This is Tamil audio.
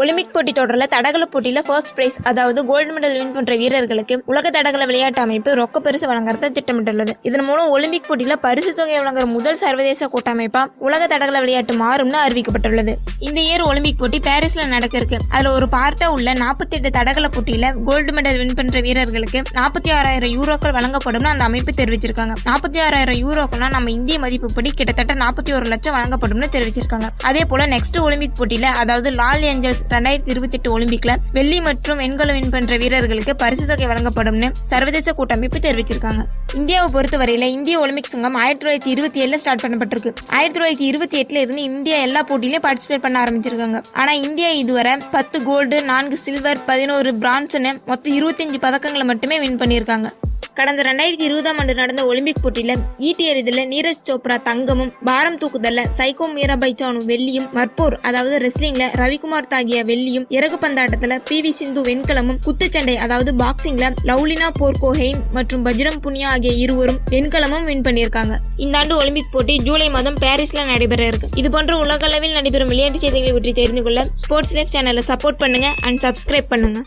ஒலிம்பிக் போட்டி தொடரில் தடகள போட்டியில் ஃபர்ஸ்ட் பிரைஸ் அதாவது கோல்டு மெடல் வின் பண்ற வீரர்களுக்கு உலக தடகள விளையாட்டு அமைப்பு ரொக்க பரிசு வழங்குறத திட்டமிட்டுள்ளது. இதன் மூலம் ஒலிம்பிக் போட்டியில் பரிசு தொகை வழங்குற முதல் சர்வதேச கூட்டமைப்பா உலக தடகள விளையாட்டு மாறும்னு அறிவிக்கப்பட்டுள்ளது. இந்த இயர் ஒலிம்பிக் போட்டி பாரிஸ்ல நடக்க இருக்கு அதுல ஒரு பார்ட்டா உள்ள 48 தடகள போட்டியில கோல்டு மெடல் வின் பண்ற வீரர்களுக்கு நாற்பத்தி ஆறாயிரம் யூரோக்கள் வழங்கப்படும்னு அந்த அமைப்பு தெரிவிச்சிருக்காங்க. நாற்பத்தி ஆறாயிரம் யூரோக்கள்னா நம்ம இந்திய மதிப்புப்படி கிட்டத்தட்ட நாற்பத்தி ஒரு லட்சம் வழங்கப்படும்னு தெரிவிச்சிருக்காங்க. அதே போல நெக்ஸ்ட் ஒலிம்பிக் போட்டியில அதாவது லால் ஏஞ்சல்ஸ் ரெண்டாயிரத்தி இருபத்தி எட்டு ஒலிம்பிக்ல வெள்ளி மற்றும் வெண்கலம் வின் பண்ற வீரர்களுக்கு பரிசு தொகை வழங்கப்படும்னு சர்வதேச கூட்டமைப்பு தெரிவிச்சிருக்காங்க. இந்தியாவை பொறுத்தவரையில இந்திய ஒலிம்பிக் சங்கம் ஆயிரத்தி தொள்ளாயிரத்தி இருபத்தி ஏழுல ஸ்டார்ட் பண்ணப்பட்டிருக்கு. ஆயிரத்தி தொள்ளாயிரத்தி இருபத்தி எட்டுல இருந்து இந்தியா எல்லா போட்டியிலும் பார்ட்டிசிபேட் பண்ண ஆரம்பிச்சிருக்காங்க. ஆனா இந்தியா இதுவரை பத்து கோல்டு நான்கு சில்வர் பதினோரு பிரான்ஸ்னு மொத்தம் இருபத்தஞ்சு பதக்கங்களை மட்டுமே வின் பண்ணியிருக்காங்க. கடந்த ரெண்டாயிரத்தி இருபதாம் ஆண்டு நடந்த ஒலிம்பிக் போட்டியில ஈட்டி எறிதல நீரஜ் சோப்ரா தங்கமும் பாரம் தூக்குதல்ல சைகோ மீராபாய் சானு வெள்ளியும் மற்போர் அதாவது ரெஸ்லிங்ல ரவிக்குமார் தாகிய வெள்ளியும் இறகு பந்தாட்டத்துல பி வி சிந்து வெண்கலமும் குத்துச்சண்டை அதாவது பாக்ஸிங்ல லவ்லினா போர்கோஹெய்ம் மற்றும் பஜ்ரம் புனியா ஆகிய இருவரும் வெண்கலமும் வின் பண்ணியிருக்காங்க. இந்த ஆண்டு ஒலிம்பிக் போட்டி ஜூலை மாதம் பாரிஸ்ல நடைபெற இருக்கு. இது போன்ற உலகளவில் நடைபெறும் விளையாட்டு செய்திகளை பற்றி தெரிந்து கொள்ள ஸ்போர்ட்ஸ் லைஃப் சேனலை சப்போர்ட் பண்ணுங்க அண்ட் சப்ஸ்கிரைப் பண்ணுங்க.